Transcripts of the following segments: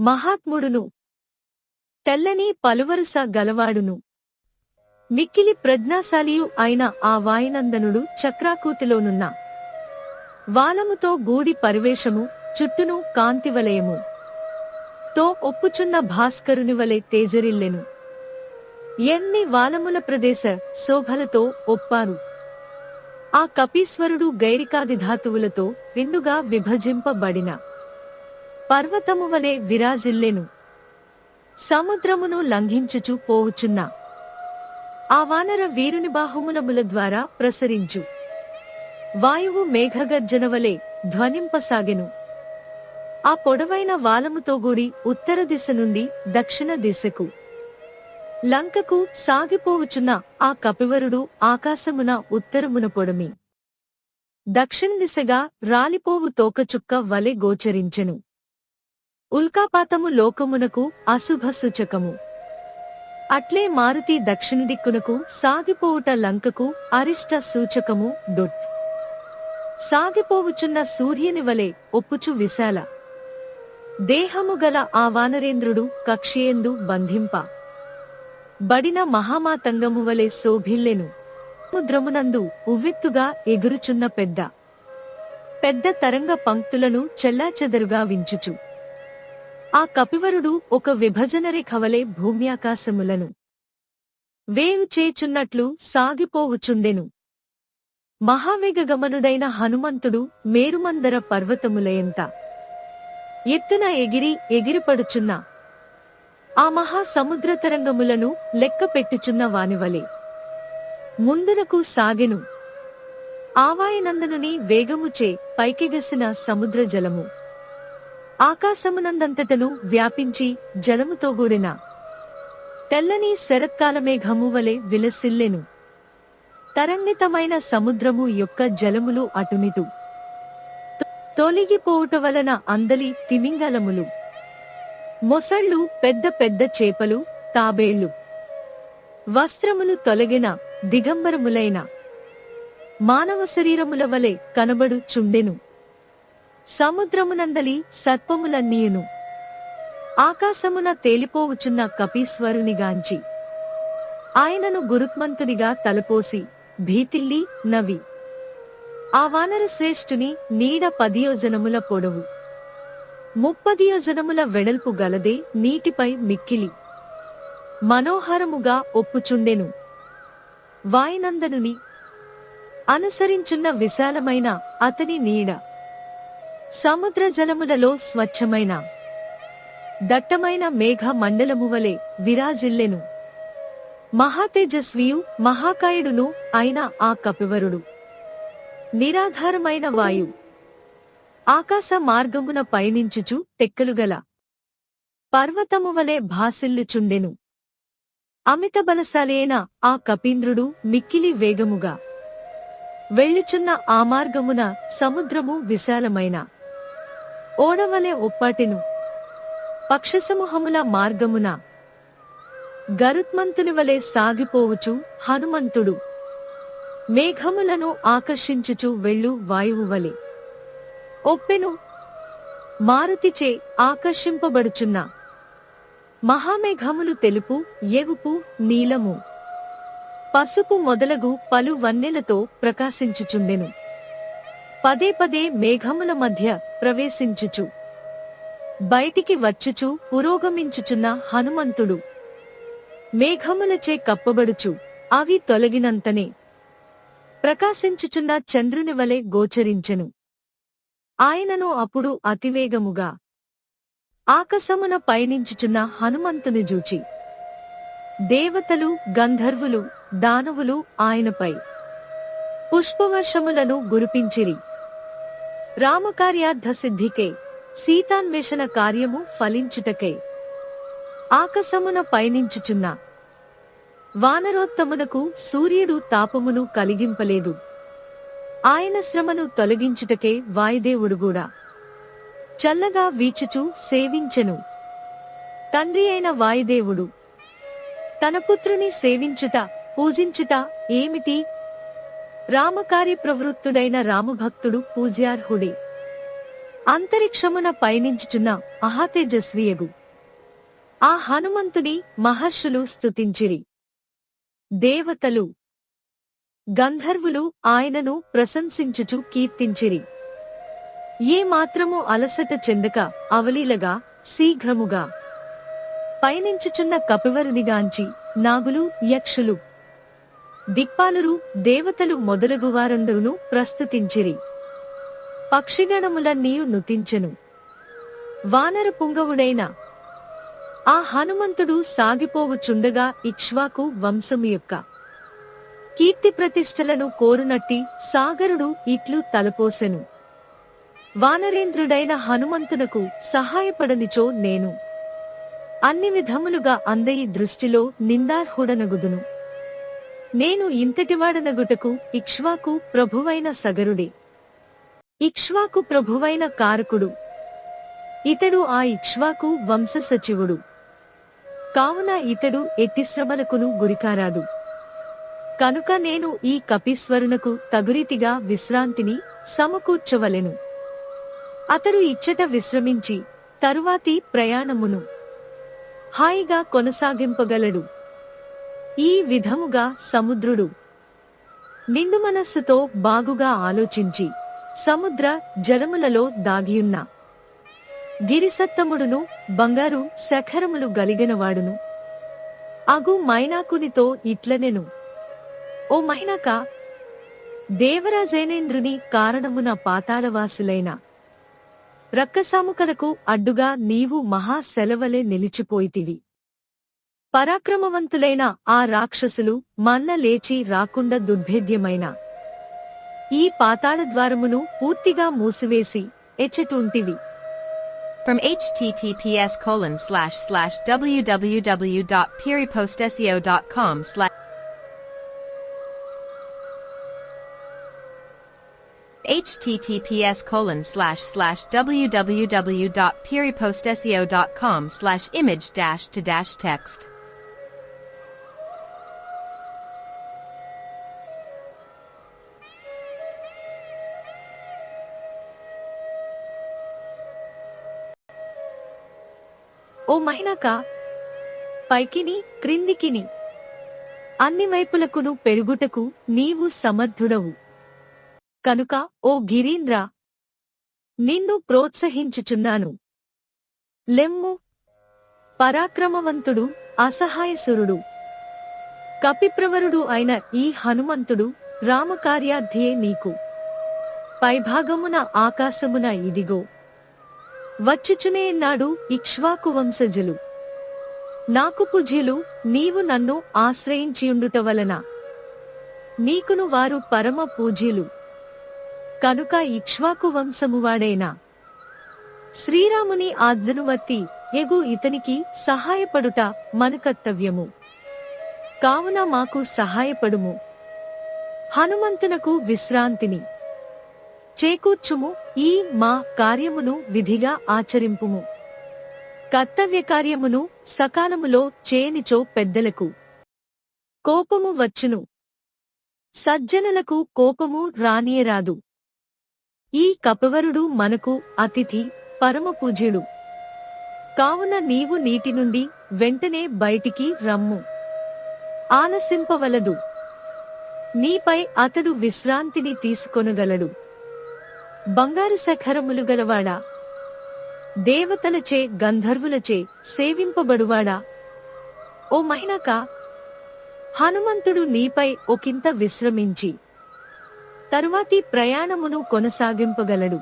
మహాత్ముడును. తెల్లని పలువరుస గలవాడును. మిక్కిలి ప్రజ్ఞాశాలియు అయిన ఆ వాయునందనుడు చక్రాకూతిలోనున్న. వాలముతో గూడి పరివేశము చుట్టును కాంతివలయము. తో ఒప్పుచున్న భాస్కరుని వలె తేజరిల్లెను. ఎన్ని వాలముల ప్రదేశ శోభలతో ఒప్పారు. ఆ కపీశ్వరుడు గైరికాది ధాతువులతో విండుగా విభజింపబడిన. పర్వతము వలె విరాజిల్లెను. సముద్రమును లంఘించుచు పోవుచున్న. ఆ వానర వీరుని బాహుములముల ద్వారా ప్రసరించు. వాయువు మేఘగర్జన వలె ధ్వనింపసాగెను. ఆ పొడవైన వాలముతో గూడి ఉత్తర దిశ నుండి దక్షిణ దిశకు. లంకకు సాగిపోవుచున్న ఆ కపివరుడు ఆకాశమున ఉత్తరమున పొడమి. దక్షిణ దిశగా రాలిపోవు తోకచుక్క వలె గోచరించెను. ఉల్కాపాతము లోకమునకు అశుభ సూచకము. అట్లే మారుతి దక్షిణ దిక్కునకు సాగిపోవుట లంకకు అరిష్ట సూచకము డొట్. సాగిపోవుచున్న సూర్యుని వలె ఒప్పుచు విశాల. దేహము గల ఆ వానరేంద్రుడు కక్షయందు బంధింప. బడిన మహామాతంగము వలె శోభిల్లెను. సముద్రమునందు ఉవ్వెత్తుగా ఎగురుచున్న పెద్ద. పెద్ద తరంగ పంక్తులను చెల్లాచెదరుగా వించుచు. ఆ కపివరుడు ఒక విభజన రేఖవలే భూమ్యాకాశములను వేవు చేచున్నట్లు సాగిపోవుచుండెను. మహావేగగమనుడైన హనుమంతుడు మేరుమందర పర్వతములయంత ఎత్తున ఎగిరి ఎగిరిపడుచున్న ఆ మహా సముద్ర తరంగములను లెక్క పెట్టుచున్న వానివలే ముందునకు సాగెను. ఆవాయనందనుని వేగముచే పైకెగసిన సముద్ర జలము ఆకాశమునందంతటను వ్యాపించి జలముతో కూడిన తెల్లని శరత్కాలమేఘము వలె విలసిల్లెను. తరంగితమైన సముద్రము యొక్క జలములు అటునిటు. తొలగిపోవుట వలన అందలి తిమింగలములు. మొసళ్ళు పెద్ద పెద్ద చేపలు తాబేళ్ళు. వస్త్రములు తొలగిన దిగంబరములైన మానవ శరీరముల వలె కనబడు చుండెను సముద్రమునందలి సర్పములన్నీయును. ఆకాశమున తేలిపోవుచున్న కపీశ్వరునిగాంచి ఆయనను గురుత్మంతునిగా తలపోసి భీతిల్లి నవి. ఆ వానర శ్రేష్ఠుని నీడ పదియోజనముల పొడవు. ముప్పదియోజనముల వెడల్పు గలదే నీటిపై మిక్కిలి. మనోహరముగా ఒప్పుచుండెను. వాయునందనుని. అనుసరించున్న విశాలమైన అతని నీడ. సముద్ర జలములలో స్వచ్ఛమైన దట్టమైన మేఘ మండలము వలె విరాజిల్లెను. మహాతేజస్వియు మహాకాయుడును అయిన ఆ కపివరుడు. నిరాధారమైన వాయు. ఆకాశ మార్గమున పయనించుచు తెక్కలుగల పర్వతము వలె భాసిల్లుచుండెను. అమిత బలశాలైన ఆ కపీంద్రుడు మిక్కిలి వేగముగా. వెళ్ళుచున్న ఆ మార్గమున సముద్రము విశాలమైన. ఓడవలె ఒప్పాటెను. పక్షసమూహముల మార్గమున గరుత్మంతుని వలె సాగిపోవుచు హనుమంతుడు. మేఘములను ఆకర్షించుచు వెళ్ళు వాయువు వలె. ఒప్పెను మారుతిచే ఆకర్షింపబడుచున్న మహామేఘములు తెలుపు ఎగుపు నీలము. పసుపు మొదలగు పలు వన్నెలతో ప్రకాశించుచుండెను. పదే పదే మేఘముల మధ్య ప్రవేశించుచు. బయటికి వచ్చుచు పురోగమించుచున్న హనుమంతుడు. మేఘములచే కప్పబడుచు అవి తొలగినంతనే. ప్రకాశించుచున్న చంద్రుని వలె గోచరించెను. ఆయనను అప్పుడు అతివేగముగా. ఆకాశమున పయనించుచున్న హనుమంతుని జూచి. దేవతలు గంధర్వులు దానవులు ఆయనపై. పుష్పవర్షములను గురిపించిరి. రామకార్యార్థ సిద్ధికే సీతాన్వేషణ కార్యము ఫలించుటకై ఆకసమున పయనించుచున్న వానరోత్తమునకు సూర్యుడు తాపమును కలిగింపలేదు. ఆయన శ్రమను తొలగించుటకే వాయుదేవుడు కూడా చల్లగా వీచుచూ సేవించెను. తండ్రి అయిన వాయుదేవుడు తన పుత్రుని సేవించుట పూజించుట ఏమిటి? రామకారి ప్రవృత్తుడైన రామభక్తుడు పూజ్యార్హుడే. అంతరిక్షమున పయనించుచున్న అహాతేజస్వియగు ఆ హనుమంతుని మహర్షులు స్తుతించిరి. దేవతలు గంధర్వులు ఆయనను ప్రశంసించుచు కీర్తించిరి. ఏ మాత్రము అలసట చెందక అవలీలగా శీఘ్రముగా పయనించుచున్న కపివరునిగాంచి నాగులు యక్షులు దిక్పాలురు దేవతలు మొదలగు వారందరును ప్రస్తుతించిరి. పక్షిగణములన్నీయు నుతించెను. వానర పుంగవుడైన ఆ హనుమంతుడు సాగిపోవుచుండగా ఇక్ష్వాకు వంశము యొక్క. కీర్తి ప్రతిష్టలను కోరునట్టి సాగరుడు ఇట్లు తలపోసెను. వానరేంద్రుడైన హనుమంతునకు సహాయపడనిచో నేను. అన్ని విధములుగా అందయి దృష్టిలో నిందార్హుడనగుదును. నేను ఇంతటివాడనగుటకు ఇక్ష్వాకు ప్రభువైన సగరుడే. ఇక్ష్వాకు ప్రభువైన కారకుడు. ఇతడు ఆ ఇక్ష్వాకు వంశ సచివుడు కావున ఇతడు ఎట్టి శ్రమలకును గురికారాదు. కనుక నేను ఈ కపీశ్వరునకు తగురీతిగా విశ్రాంతిని సమకూర్చవలెను. అతడు ఇచ్చట విశ్రమించి తరువాతి ప్రయాణమును హాయిగా కొనసాగింపగలడు. ఈ విధముగా సముద్రుడు నిండు మనస్సుతో బాగుగా ఆలోచించి సముద్ర జలములలో దాగియున్న గిరిసత్తముడును బంగారు శఖరములు గలిగినవాడును. అగు మైనాకునితో ఇట్లనెను. ఓ మైనాక దేవరాజైనేంద్రుని కారణమున పాతాళవాసులైన రక్కసాముకలకు అడ్డుగా నీవు మహా సెలవలే నిలిచిపోయితివి. పరాక్రమవంతులైన ఆ రాక్షసులు మన్న లేచి రాకుండా దుర్భేద్యమైన ఈ పాతాళ ద్వారమును పూర్తిగా మూసివేసి ఎచ్చటుంటివి From https colon slash slash www.periposteseo.com slash https colon slash slash www.periposteseo.com slash image dash to dash text ఓ మైనాక పైకిని క్రిందికిని అన్ని వైపులకును పెరుగుటకు నీవు సమర్థుడవు. కనుక ఓ గిరీంద్ర నిన్ను ప్రోత్సహించుచున్నాను. లెమ్ము పరాక్రమవంతుడు అసహాయసురుడు. కపిప్రవరుడు అయిన ఈ హనుమంతుడు రామకార్యార్థియే నీకు. పైభాగమున ఆకాశమున ఇదిగో. వచ్చుచునే నాడు ఇక్ష్వాకు వంశజులు. నాకు పుజీలు నీవు నన్ను ఆశ్రయించియుండుట వలన నీకును వారు పరమ పూజ్యులు కనుక ఇక్ష్వాకు వంశమువాడైన శ్రీరాముని ఆజ్ఞనువర్తి ఎగు ఇతనికి సహాయపడుట మన కర్తవ్యము. కావున మాకు సహాయపడుము. హనుమంతునకు విశ్రాంతిని. చేకూర్చుము ఈ మా కార్యమును విధిగా ఆచరింపుము. కర్తవ్య కార్యమును సకాలములో చేయనిచో పెద్దలకు కోపము వచ్చును. సజ్జనులకు కోపము రానియరాదు. ఈ కపవరుడు మనకు అతిథి పరమపూజ్యుడు. కావున నీవు నీటి నుండి వెంటనే బయటికి రమ్ము. ఆలసింపవలదు. నీపై అతడు విశ్రాంతిని తీసుకొనగలడు. బంగారు శఖరములు గలవాడా? దేవతలచే గంధర్వులచే సేవింపబడువాడా? ఓ మహినక హనుమంతుడు నీపై ఒకంత విశ్రమించి తరువాతి ప్రయాణమును కొనసాగింపగలడు.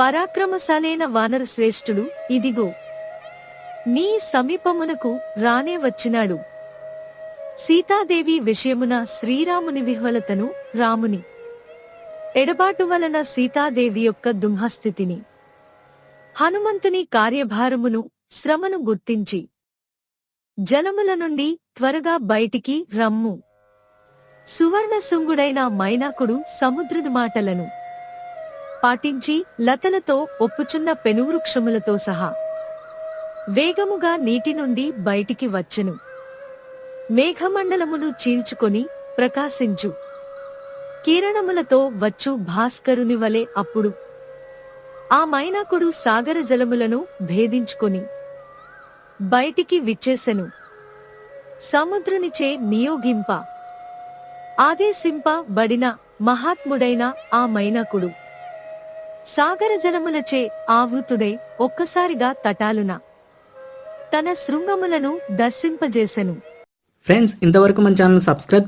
పరాక్రమశాలైన వానర శ్రేష్ఠుడు ఇదిగో నీ సమీపమునకు రానే వచ్చినాడు. సీతాదేవి విషయమున శ్రీరాముని విహ్వలతను రాముని ఎడబాటు వలన సీతాదేవి యొక్క దుంహస్థితిని. హనుమంతుని కార్యభారమును శ్రమను గుర్తించి. జలముల నుండి త్వరగా బయటికి రమ్ము. సువర్ణ శృంగుడైన మైనాకుడు సముద్రుని మాటలను. పాటించి లతలతో ఒప్పుచున్న పెనువృక్షములతో సహా. వేగముగా నీటి నుండి బయటికి వచ్చెను. మేఘమండలమును చీల్చుకొని ప్రకాశించు. కిరణములతో వచ్చు భాస్కరుని వలె అప్పుడు. ఆ మైనాకుడు సాగర జలములను భేదించుకొని బయటికి విచ్చేసెను. సముద్రునిచే నియోగింప. ఆదేశింపబడిన మహాత్ముడైన ఆ మైనాకుడు. సాగర జలములచే ఆవృతుడై ఒక్కసారిగా తటాలున. తన శృంగములను దర్శింపజేసెను. ఫ్రెండ్స్ ఇంతవరకు మన ఛానల్ సబ్స్క్రైబ్